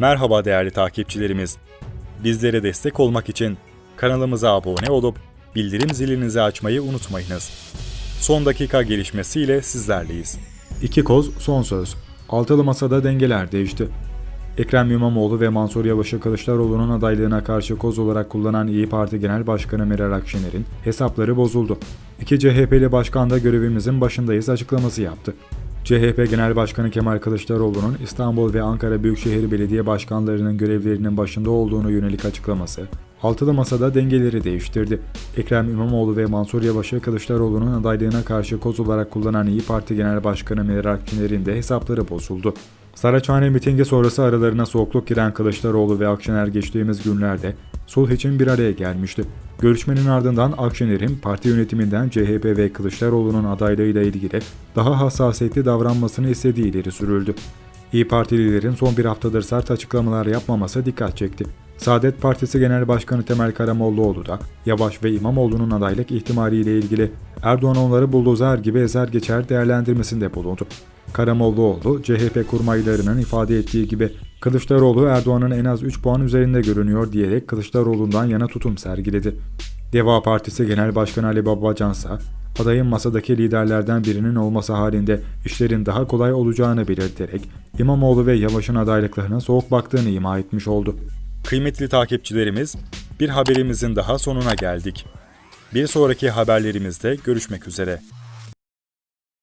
Merhaba değerli takipçilerimiz. Bizlere destek olmak için kanalımıza abone olup bildirim zilinizi açmayı unutmayınız. Son dakika gelişmesiyle sizlerleyiz. İki koz son söz. Altılı masada dengeler değişti. Ekrem İmamoğlu ve Mansur Yavaş'ı Kılıçdaroğlu'nun adaylığına karşı koz olarak kullanan İyi Parti Genel Başkanı Meral Akşener'in hesapları bozuldu. İki CHP'li başkan da görevimizin başındayız açıklaması yaptı. CHP Genel Başkanı Kemal Kılıçdaroğlu'nun İstanbul ve Ankara Büyükşehir Belediye Başkanlarının görevlerinin başında olduğunu yönelik açıklaması, altılı masada dengeleri değiştirdi. Ekrem İmamoğlu ve Mansur Yavaş'ı Kılıçdaroğlu'nun adaylığına karşı koz olarak kullanan İyi Parti Genel Başkanı Meral Akşener'in de hesapları bozuldu. Saraçhane mitingi sonrası aralarına soğukluk giren Kılıçdaroğlu ve Akşener geçtiğimiz günlerde sulh için bir araya gelmişti. Görüşmenin ardından Akşener'in parti yönetiminden CHP ve Kılıçdaroğlu'nun adaylığıyla ilgili daha hassasiyetli davranmasını istediği ileri sürüldü. İyi Partililerin son bir haftadır sert açıklamalar yapmaması dikkat çekti. Saadet Partisi Genel Başkanı Temel Karamollaoğlu da Yavaş ve İmamoğlu'nun adaylık ihtimaliyle ilgili Erdoğan onları buldozer gibi ezer geçer değerlendirmesinde bulundu. Karamollaoğlu, CHP kurmaylarının ifade ettiği gibi Kılıçdaroğlu Erdoğan'ın en az 3 puan üzerinde görünüyor diyerek Kılıçdaroğlu'ndan yana tutum sergiledi. Deva Partisi Genel Başkanı Ali Babacan ise adayın masadaki liderlerden birinin olması halinde işlerin daha kolay olacağını belirterek İmamoğlu ve Yavaş'ın adaylıklarına soğuk baktığını ima etmiş oldu. Kıymetli takipçilerimiz, bir haberimizin daha sonuna geldik. Bir sonraki haberlerimizde görüşmek üzere.